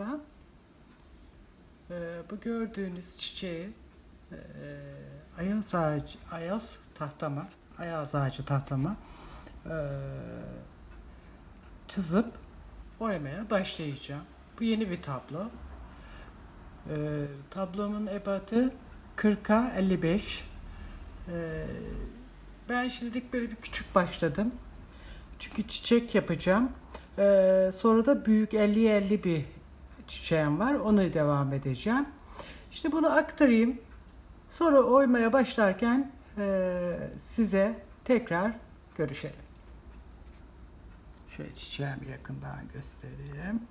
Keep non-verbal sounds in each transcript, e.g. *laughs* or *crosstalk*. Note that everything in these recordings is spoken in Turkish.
Merhaba. Ee, bu gördüğünüz çiçeği e, ayaz ağacı, ayaz tahtama, ayaz ağacı tahtama e, çizip oymaya başlayacağım. Bu yeni bir tablo. Ee, tablomun ebatı 40'a 55. Ee, ben şimdilik böyle bir küçük başladım. Çünkü çiçek yapacağım. Ee, sonra da büyük 50-50 bir çiçeğim var. Onu devam edeceğim. İşte bunu aktarayım. Sonra oymaya başlarken e, size tekrar görüşelim. Şöyle çiçeğimi yakından göstereyim.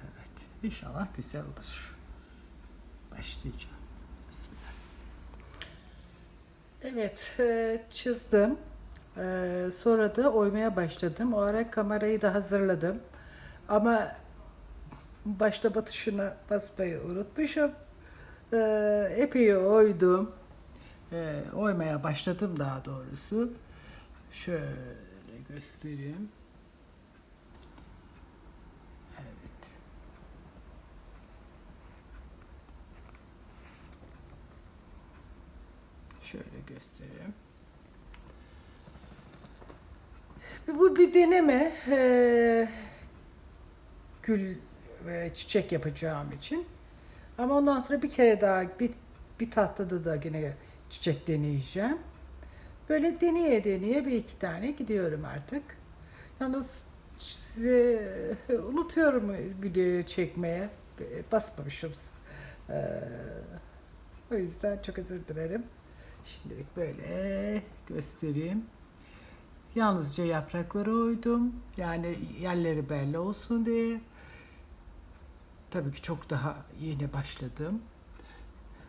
Evet. İnşallah güzel olur. Başlayacağım. Bismillah. Evet, e, çizdim. E, sonra da oymaya başladım. O ara kamerayı da hazırladım. Ama başta batışına basmayı unutmuşum. E, epey oydum. E, oymaya başladım daha doğrusu. Şöyle göstereyim. Evet. Şöyle göstereyim. Bu bir deneme. Ee, gül ve çiçek yapacağım için. Ama ondan sonra bir kere daha bir, bir tahtada da yine çiçek deneyeceğim. Böyle deneye deneye bir iki tane gidiyorum artık. Yalnız size unutuyorum video çekmeye. Basmamışım. Ee, o yüzden çok özür dilerim. Şimdilik böyle göstereyim. Yalnızca yaprakları oydum. Yani yerleri belli olsun diye. Tabii ki çok daha yeni başladım.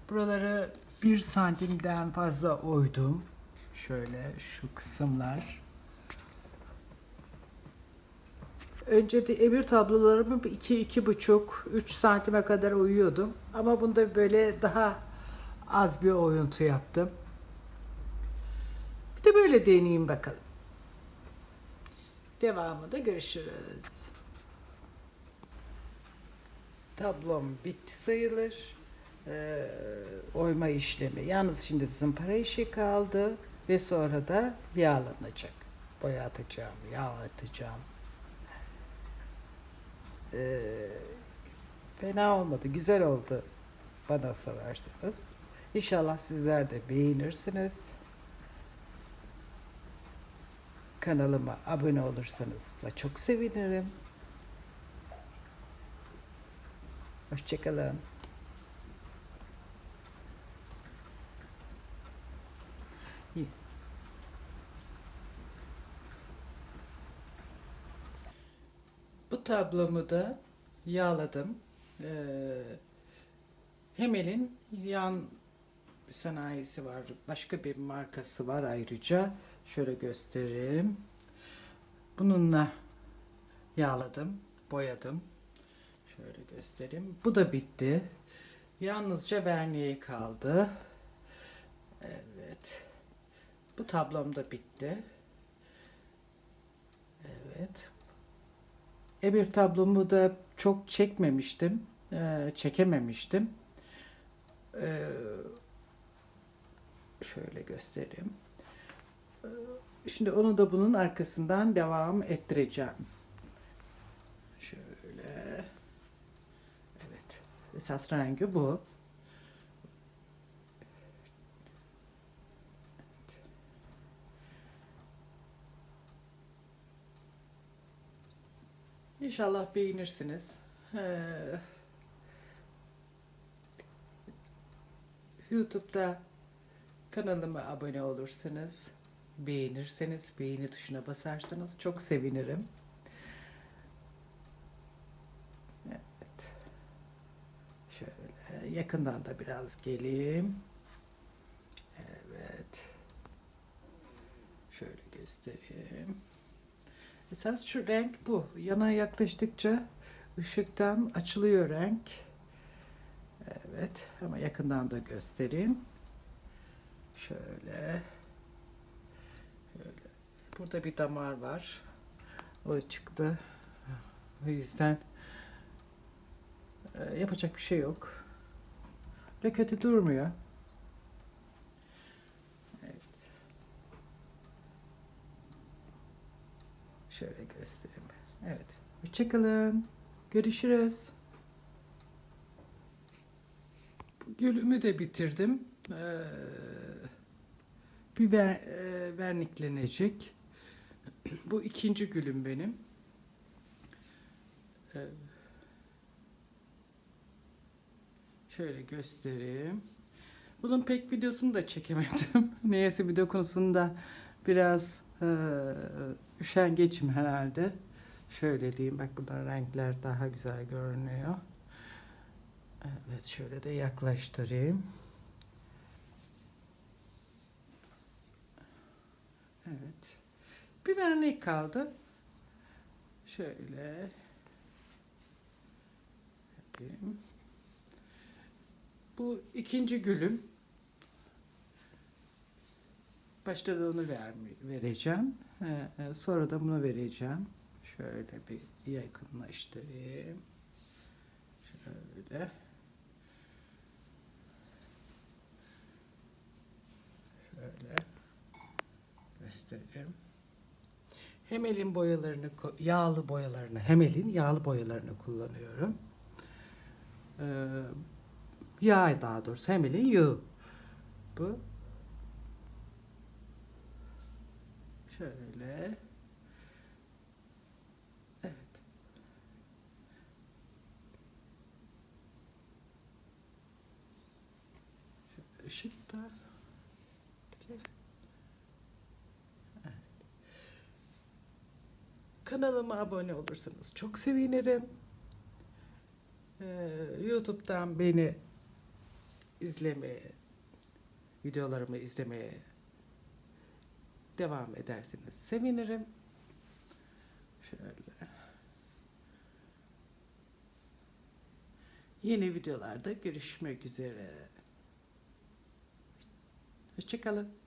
Buraları bir santimden fazla oydum. Şöyle şu kısımlar. Önce de emir tablolarımı 2-2,5 3 santime kadar oyuyordum. Ama bunda böyle daha az bir oyuntu yaptım. Bir de böyle deneyeyim bakalım. Devamında görüşürüz. Tablom bitti sayılır. Ee, oyma işlemi. Yalnız şimdi zımpara işi kaldı ve sonra da yağlanacak. Boya atacağım, yağ atacağım. Ee, fena olmadı, güzel oldu bana sorarsanız. İnşallah sizler de beğenirsiniz. Kanalıma abone olursanız da çok sevinirim. Hoşçakalın. Bu tablomu da yağladım. Ee, Hemel'in yan sanayisi var. Başka bir markası var ayrıca. Şöyle göstereyim. Bununla yağladım, boyadım. Şöyle göstereyim. Bu da bitti. Yalnızca verniği kaldı. Evet. Bu tablom da bitti. Evet. Ebir tablomu da çok çekmemiştim. Ee, çekememiştim. Ee, şöyle göstereyim. Şimdi onu da bunun arkasından devam ettireceğim. Şöyle. Evet. Esas rengi bu. İnşallah beğenirsiniz. Ee, YouTube'da kanalıma abone olursanız, beğenirseniz, beğeni tuşuna basarsanız çok sevinirim. Evet. Şöyle yakından da biraz geleyim. Evet. Şöyle göstereyim. Esas şu renk bu. Yana yaklaştıkça ışıktan açılıyor renk. Evet ama yakından da göstereyim. Şöyle. Burada bir damar var. O çıktı. O yüzden e, yapacak bir şey yok. Ve kötü durmuyor. Evet. Şöyle göstereyim. Evet. Hoşçakalın. Görüşürüz. Gülümü de bitirdim. Ee, bir ver, e, verniklenecek. *clears throat* Bu ikinci gülüm benim. Ee, şöyle göstereyim. Bunun pek videosunu da çekemedim. *laughs* Neyse video konusunda biraz e, üşengeçim herhalde. Şöyle diyeyim bak burada renkler daha güzel görünüyor. Evet şöyle de yaklaştırayım. Evet. Vernik kaldı. Şöyle. Bu ikinci gülüm. Başta da onu ver, vereceğim. E, sonra da bunu vereceğim. Şöyle bir yakınlaştırayım. Şöyle. Şöyle göstereyim. Hemel'in boyalarını, ko- yağlı boyalarını, Hemel'in yağlı boyalarını kullanıyorum. Ee, yağ daha doğrusu Hemel'in yağı. Bu. Şöyle. Evet. Işık da. Evet. Kanalıma abone olursanız çok sevinirim. Ee, YouTube'dan beni izlemeye, videolarımı izlemeye devam ederseniz sevinirim. Şöyle. Yeni videolarda görüşmek üzere. Hoşçakalın.